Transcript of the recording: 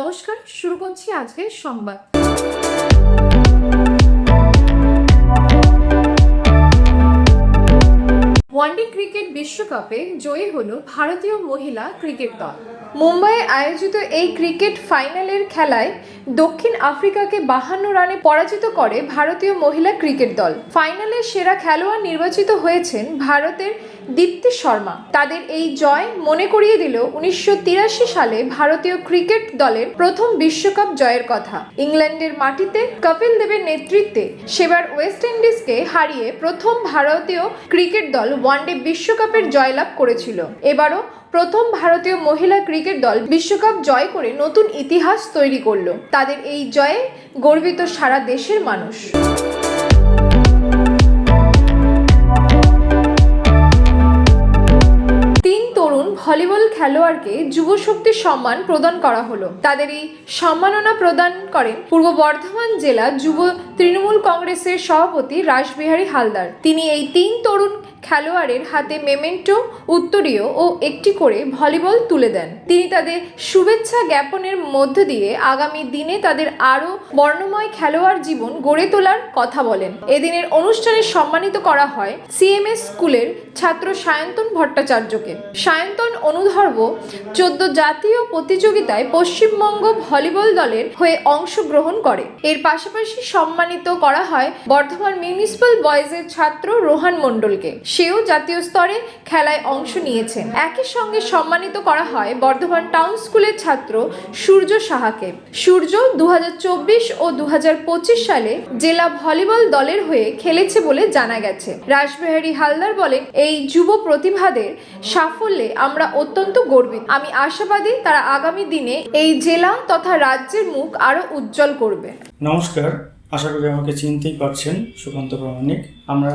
জানাচ্ছি আজকে সংবাদ। ওয়ানডে ক্রিকেট বিশ্বকাপে জয়ী হল ভারতীয় মহিলা ক্রিকেট দল। মুম্বাইয়ে আয়োজিত এই ক্রিকেট ফাইনালের খেলায় দক্ষিণ আফ্রিকাকে বাহান্ন রানে পরাজিত করে ভারতীয় মহিলা ক্রিকেট দল। ফাইনালে সেরা খেলোয়াড় নির্বাচিত হয়েছেন ভারতের দীপ্তি শর্মা। তাদের এই জয় মনে করিয়ে দিল উনিশশো তিরাশি সালে ভারতীয় ক্রিকেট দলের প্রথম বিশ্বকাপ জয়ের কথা। ইংল্যান্ডের মাটিতে কপিল দেবের নেতৃত্বে সেবার ওয়েস্ট ইন্ডিজকে হারিয়ে প্রথম ভারতীয় ক্রিকেট দল ওয়ানডে বিশ্বকাপের জয়লাভ করেছিল। এবারও প্রথম ভারতীয় মহিলা ক্রিকেট দল বিশ্বকাপ জয় করে নতুন ইতিহাস তৈরি করল। তাদের এই জয়ে গর্বিত সারা দেশের মানুষ। ভলিবল খেলোয়াড়কে যুব শক্তি সম্মান প্রদান করা হলো। তাদের এই সম্মাননা প্রদান করেন পূর্ব বর্ধমান জেলা যুব তৃণমূল কংগ্রেসের সভাপতি রাসবিহারী হালদার। তিনি এই তিন তরুণ খেলোয়াড়ের হাতে মেমেন্টো, উত্তরীয় ও একটি করে ভলিবল তুলে দেন। তিনি তাদের শুভেচ্ছা জ্ঞাপনের মধ্য দিয়ে আগামী দিনে তাদের আরও বর্ণময় খেলোয়াড় জীবন গড়ে তোলার কথা বলেন। এদিনের অনুষ্ঠানে সম্মানিত করা হয় সিএমএস স্কুলের ছাত্র সায়ন্তন ভট্টাচার্যকে। সায়ন্তন অনুধর্ব চোদ্দ জাতীয় প্রতিযোগিতায় পশ্চিমবঙ্গ ভলিবল দলের হয়ে অংশগ্রহণ করে। এর পাশাপাশি সম্মানিত করা হয় বর্ধমান মিউনিসিপাল বয়েজের ছাত্র রোহান মণ্ডলকে। সেও জাতীয় স্তরে খেলায় অংশ নিয়েছেন একই সঙ্গে সম্মানিত করা হয় বর্ধমান টাউন স্কুলের ছাত্র সূর্য সাহাকে। সূর্য দুহাজার চব্বিশ ও দুহাজার পঁচিশ সালে জেলা ভলিবল দলের হয়ে খেলেছে বলে জানা গেছে। রাসবিহারী হালদার বলেন, এই যুব প্রতিভাদের সাফল্যে আমরা অত্যন্ত গর্বিত। আমি আশাবাদী তারা আগামী দিনে এই জেলা তথা রাজ্যের মুখ আরও উজ্জ্বল করবে। নমস্কার। আশা করি আমাকে চিনতেই পারছেন সুকান্ত প্রামাণিক। আমরা